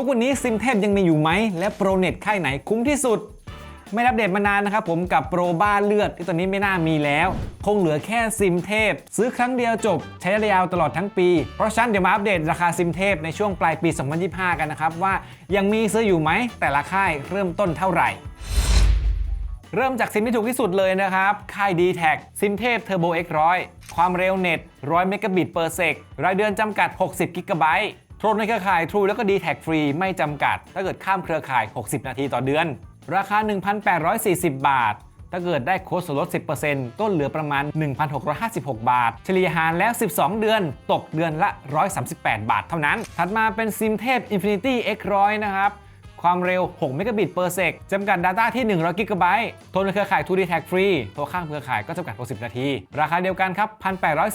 ทุกวันนี้ซิมเทพยังมีอยู่ไหม และโปรเน็ตค่ายไหนคุ้มที่สุด ไม่อัปเดตมานานนะครับผมกับโปรบ้าเลือดที่ตอนนี้ไม่น่ามีแล้ว คงเหลือแค่ซิมเทพ ซื้อครั้งเดียวจบ ใช้ระยะยาวตลอดทั้งปี เพราะฉะนั้นเดี๋ยวมาอัปเดตราคาซิมเทพในช่วงปลายปี 2025 กันนะครับว่ายังมีซื้ออยู่ไหมแต่ละค่ายเริ่มต้นเท่าไหร่เริ่มจากซิมที่ถูกที่สุดเลยนะครับ ค่าย d t แทซิมเทพ Turbo X 100 ความเร็วเน็ต 100 เมกะบิต per sec รายเดือนจำกัด 60 กิกะไบต์ โทรในเครือข่าย True แล้วก็ d t แทฟรีไม่จำกัด ถ้าเกิดข้ามเครือข่าย 60 นาทีต่อเดือน ราคา 1,840 บาท ถ้าเกิดได้โค้ดส่วนลด 10%ต้นเหลือประมาณ 1,656 บาท เฉลี่ยหารแล้ว 12 เดือน ตกเดือนละ 138 บาทเท่านั้น ถัดมาเป็นซิมเทพ Infinity X 100 นะครับความเร็ว 6 เมกะบิต per sec จำกัด Data ที่ 100 กิกะไบต์โทรในเครือข่าย 2D Tag ฟรีโทรข้ามเครือข่ายก็จำกัด 60 นาที ราคาเดียวกันครับ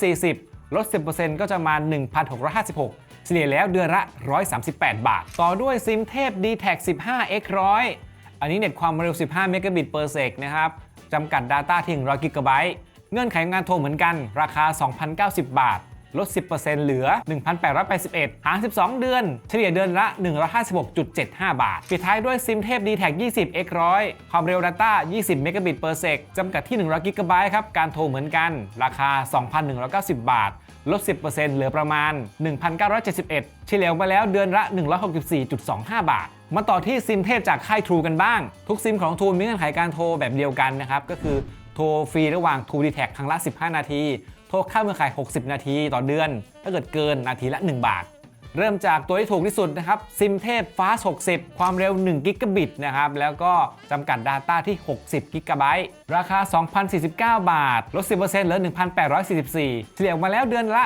1,840 ลด 10%ก็จะมา 1,656 เฉลี่ยแล้วเดือนละ 138 บาท ต่อด้วยซิมเทพ d t a c 15 X 100อันนี้เน็ตความเร็ว 15 เมกะบิต per sec นะครับจำกัด Data ที่100กิกะไบต์เงื่อนไขงานโทรเหมือนกัน ราคา 2,090 บาท ลด 10%เหลือ 1,881หาร12 เดือน เฉลี่ยเดือนละ 156.75 บาท ปิดท้ายด้วยซิมเทพ d t แท20 X 100ความเร็ว Data 20 เมกะบิต per sec จำกัดที่ 100กิกะไบต์ครับ การโทรเหมือนกัน ราคา 2,190 บาท ลด 10%เหลือประมาณ 1,971 เฉลี่ยกมาแล้วเดือนละ 164.25 บาท มาต่อที่ซิมเทพจากค่ายทรูกันบ้าง ทุกซิมของทรูมีเงื่อนไขการโทรแบบเดียวกันนะครับ ก็คือโทรฟรีระหว่าง True d t แทครั้งละ 15 นาที โทรค่ามเครือข่าย 60 นาทีต่อเดือน ถ้าเกิดเกินนาทีละ 1 บาท เริ่มจากตัวที่ถูกที่สุดนะครับซิมเทพ Fast 60 ความเร็ว1กิกะบิตนะครับ แล้วก็จำกัด Data ที่ 60กิกะไบต์ราคา 2,049 บาท ลด 10%เหลือ 1,844 เฉลี่ยออกมาแล้วเดือนละ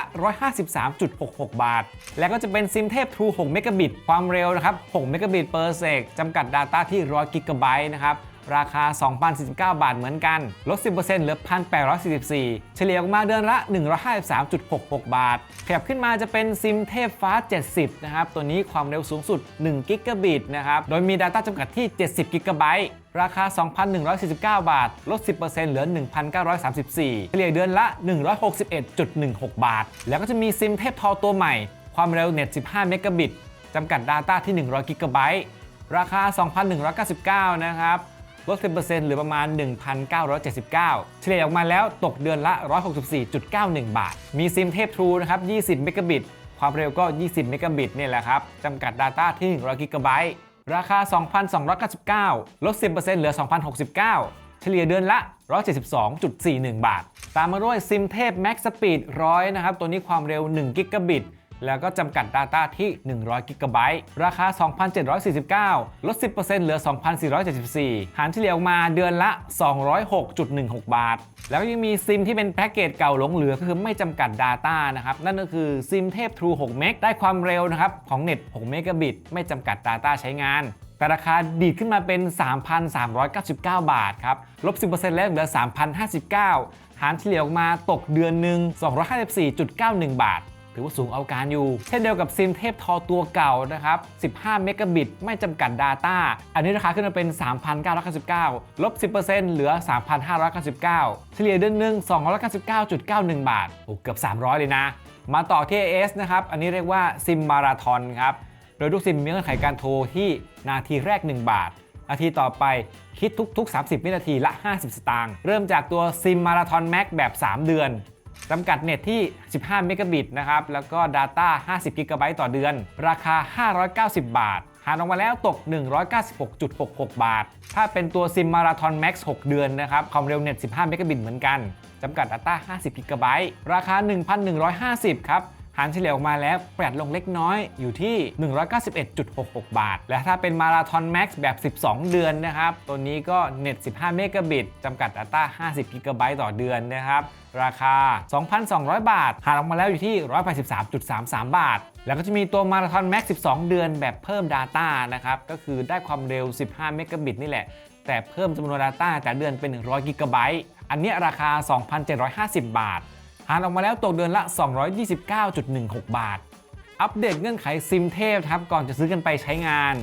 153.66 บาท แล้วก็จะเป็นซิมเทพ True 6เมกะบิตความเร็วนะครับ6เมกะบิต per sec จำกัด Data ที่100กิกะไบต์นะครับ ราคา 2,049 บาทเหมือนกัน ลด 10%เหลือ 1,844 เฉลี่ยออกมาเดือนละ 153.66 บาท ขยับขึ้นมาจะเป็นซิมเทพฟ้า 70 นะครับ ตัวนี้ความเร็วสูงสุด1กิกะบิตนะครับ โดยมี Data จำกัดที่ 70กิกะไบต์ราคา 2,149 บาท ลด 10%เหลือ 1,934 เฉลี่ยเดือนละ 161.16 บาท แล้วก็จะมีซิมเทพทอตัวใหม่ ความเร็วเน็ต 15 เมกะบิตจำกัด Data ที่ 100กิกะไบต์ราคา 2,199 นะครับ ลด 10%หรือประมาณ 1,979 เฉลี่ยออกมาแล้วตกเดือนละ 164.91 บาท มีซิมเทพ True นะครับ 20 เมกะบิต ความเร็วก็ 20 เมกะบิตเนี่ยแหละครับจำกัด Data ที่100กิกะไบต์ราคา 2,299 ลด 10%เหลือ 2,069 เฉลี่ยเดือนละ 172.41 บาท ตามมาด้วยซิมเทพ Max Speed 100 นะครับ ตัวนี้ความเร็ว1กิกะบิต แล้วก็จำกัด Data ที่ 100กิกะไบต์ราคา 2,749 ลด 10%เหลือ 2,474 หารเฉลี่ยออกมาเดือนละ 206.16 บาท แล้วยังมีซิมที่เป็นแพ็กเกจเก่าหลงเหลือก็คือไม่จำกัด Data นะครับ นั่นก็คือซิมเทพ True 6 เมกได้ความเร็วนะครับของเน็ต 6 เมกะบิต ไม่จำกัด Data ใช้งานแต่ราคาดีดขึ้นมาเป็น 3,399 บาทครับ ลบ 10%แล้วเหลือ 3,059 หารเฉลี่ยออกมาตกเดือนหนึ่ง254.91 บาท ถือว่าสูงเอาการอยู่ เช่นเดียวกับซิมเทพทอตัวเก่านะครับ 15 เมกะบิตไม่จำกัด Data อันนี้ราคาขึ้นมาเป็น 3,999 ลบ 10%เหลือ 3,599 เฉลี่ยเดือนหนึ่ง299.91 บาท โอ้เกือบ 300 เลยนะ มาต่อที่ AS นะครับ อันนี้เรียกว่าซิมมาราทอนครับ โดยทุกซิมมีเงื่อนไขการโทรที่นาทีแรก 1 บาทนาทีต่อไปคิดทุก ๆ 30 วินาทีละ 50 สตางค์ เริ่มจากตัวซิมมาราทอนแม็กแบบ 3 เดือน จำกัดเน็ตที่ 15 เมกะบิตนะครับ แล้วก็ Data 50กิกะไบต์ต่อเดือน ราคา 590 บาท หารออกมาแล้วตก 196.66 บาท ถ้าเป็นตัวซิมมาราทอนแม็กซ์6เดือนนะครับ ความเร็วเน็ต 15 เมกะบิตเหมือนกัน จำกัด Data 50กิกะไบต์ราคา 1,150 ครับ หารเฉลี่ยออกมาแล้วประหยัดลงเล็กน้อยอยู่ที่ 191.66 บาท และถ้าเป็นมาราทอนแม็กซ์แบบ 12 เดือนนะครับ ตัวนี้ก็เน็ต 15 เมกะบิตจำกัด Data 50 กิกะไบต์ต่อเดือนนะครับ ราคา 2,200 บาท หารออกมาแล้วอยู่ที่ 183.33 บาท แล้วก็จะมีตัวมาราทอนแม็กซ์12 เดือนแบบเพิ่ม Data นะครับ ก็คือได้ความเร็ว 15 เมกะบิตนี่แหละ แต่เพิ่มจำนวน Data แต่เดือนเป็น 100 กิกะไบต์อันนี้ราคา 2,750 บาท หารออกมาแล้วตกเดือนละ 229.16 บาท อัปเดตเงื่อนไขซิมเทพครับก่อนจะซื้อกันไปใช้งาน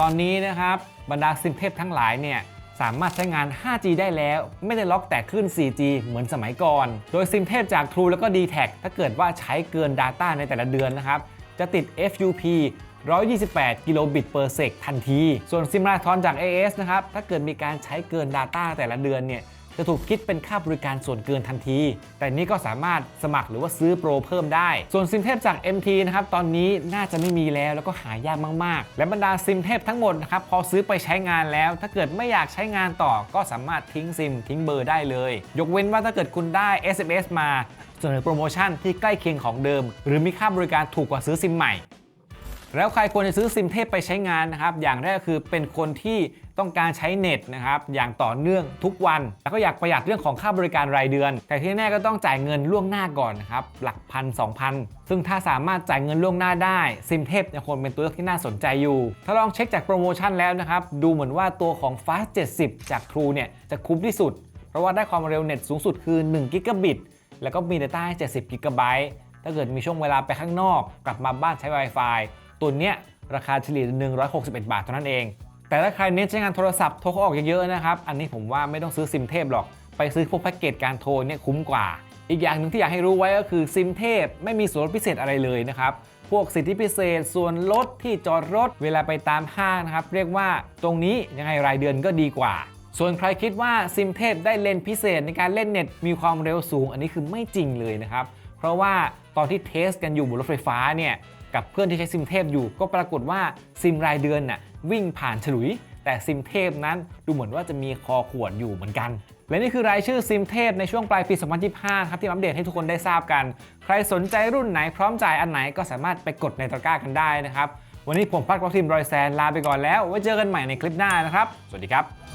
ตอนนี้นะครับบรรดาซิมเทพทั้งหลายเนี่ยสามารถใช้งาน 5G ได้แล้ว ไม่ได้ล็อกแต่คลื่น 4G เหมือนสมัยก่อน โดยซิมเทพจาก True แล้วก็ d t แทถ้าเกิดว่าใช้เกิน Data ในแต่ละเดือนนะครับ จะติด FUP 128 กิโลบิตเปอร์เซกทันที ส่วนซิมราทอนจาก AS นะครับ ถ้าเกิดมีการใช้เกิน Data แต่ละเดือนเนี่ย จะถูกคิดเป็นค่าบริการส่วนเกินทันที แต่นี้ก็สามารถสมัครหรือว่าซื้อโปรเพิ่มได้ ส่วนซิมเทพจาก MT นะครับตอนนี้น่าจะไม่มีแล้วแล้วก็หายากมาก ๆ และบรรดาซิมเทพทั้งหมดนะครับพอซื้อไปใช้งานแล้ว ถ้าเกิดไม่อยากใช้งานต่อก็สามารถทิ้งซิมทิ้งเบอร์ได้เลย ยกเว้นว่าถ้าเกิดคุณได้ SMS มาเสนอโปรโมชั่นที่ใกล้เคียงของเดิม หรือมีค่าบริการถูกกว่าซื้อซิมใหม่ แล้วใครควรจะซื้อซิมเทพไปใช้งานนะครับ อย่างแรกคือเป็นคนที่ต้องการใช้เน็ตนะครับอย่างต่อเนื่องทุกวัน แล้วก็อยากประหยัดเรื่องของค่าบริการรายเดือน แต่ที่แน่ก็ต้องจ่ายเงินล่วงหน้าก่อนนะครับหลักพันสองพันซึ่งถ้าสามารถจ่ายเงินล่วงหน้าได้ซิมเทพยังคงเป็นตัวเลือกที่น่าสนใจอยู่ ถ้าลองเช็คจากโปรโมชั่นแล้วนะครับดูเหมือนว่าตัวของ Fast 70 จาก True เนี่ยจะคุ้มที่สุด เพราะว่าได้ความเร็วเน็ตสูงสุดคือ1กิกะบิตแล้วก็มี Data ให้70กิกะไบต์ถ้าเกิดมีช่วงเวลาไปข้างนอก กลับมาบ้านใช้ Wi-Fi ตัวเนี้ยราคาเฉลี่ย 161 บาทเท่านั้นเอง แต่ถ้าใครเน้นใช้งานโทรศัพท์โทรเขาออกเยอะๆนะครับ อันนี้ผมว่าไม่ต้องซื้อซิมเทพหรอก ไปซื้อพวกแพ็กเกจการโทรเนี่ยคุ้มกว่า อีกอย่างหนึ่งที่อยากให้รู้ไว้ก็คือซิมเทพไม่มีส่วนลดพิเศษอะไรเลยนะครับพวกสิทธิพิเศษส่วนลดที่จอดรถเวลาไปตามห้างนะครับ เรียกว่าตรงนี้ยังไงรายเดือนก็ดีกว่า ส่วนใครคิดว่าซิมเทพได้เลนส์พิเศษในการเล่นเน็ตมีความเร็วสูง อันนี้คือไม่จริงเลยนะครับ เพราะว่าตอนที่เทสกันอยู่บนรถไฟฟ้าเนี่ย กับเพื่อนที่ใช้ซิมเทพอยู่ ก็ปรากฏว่าซิมรายเดือนน่ะวิ่งผ่านฉลุย แต่ซิมเทพนั้นดูเหมือนว่าจะมีคอขวดอยู่เหมือนกัน และนี่คือรายชื่อซิมเทพในช่วงปลายปี 2025 ครับที่มาอัปเดตให้ทุกคนได้ทราบกัน ใครสนใจรุ่นไหนพร้อมจ่ายอันไหนก็สามารถไปกดในตะกร้ากันได้นะครับวันนี้ผมพักรถทีมรอยแซนลาไปก่อนแล้วไว้เจอกันใหม่ในคลิปหน้านะครับ สวัสดีครับ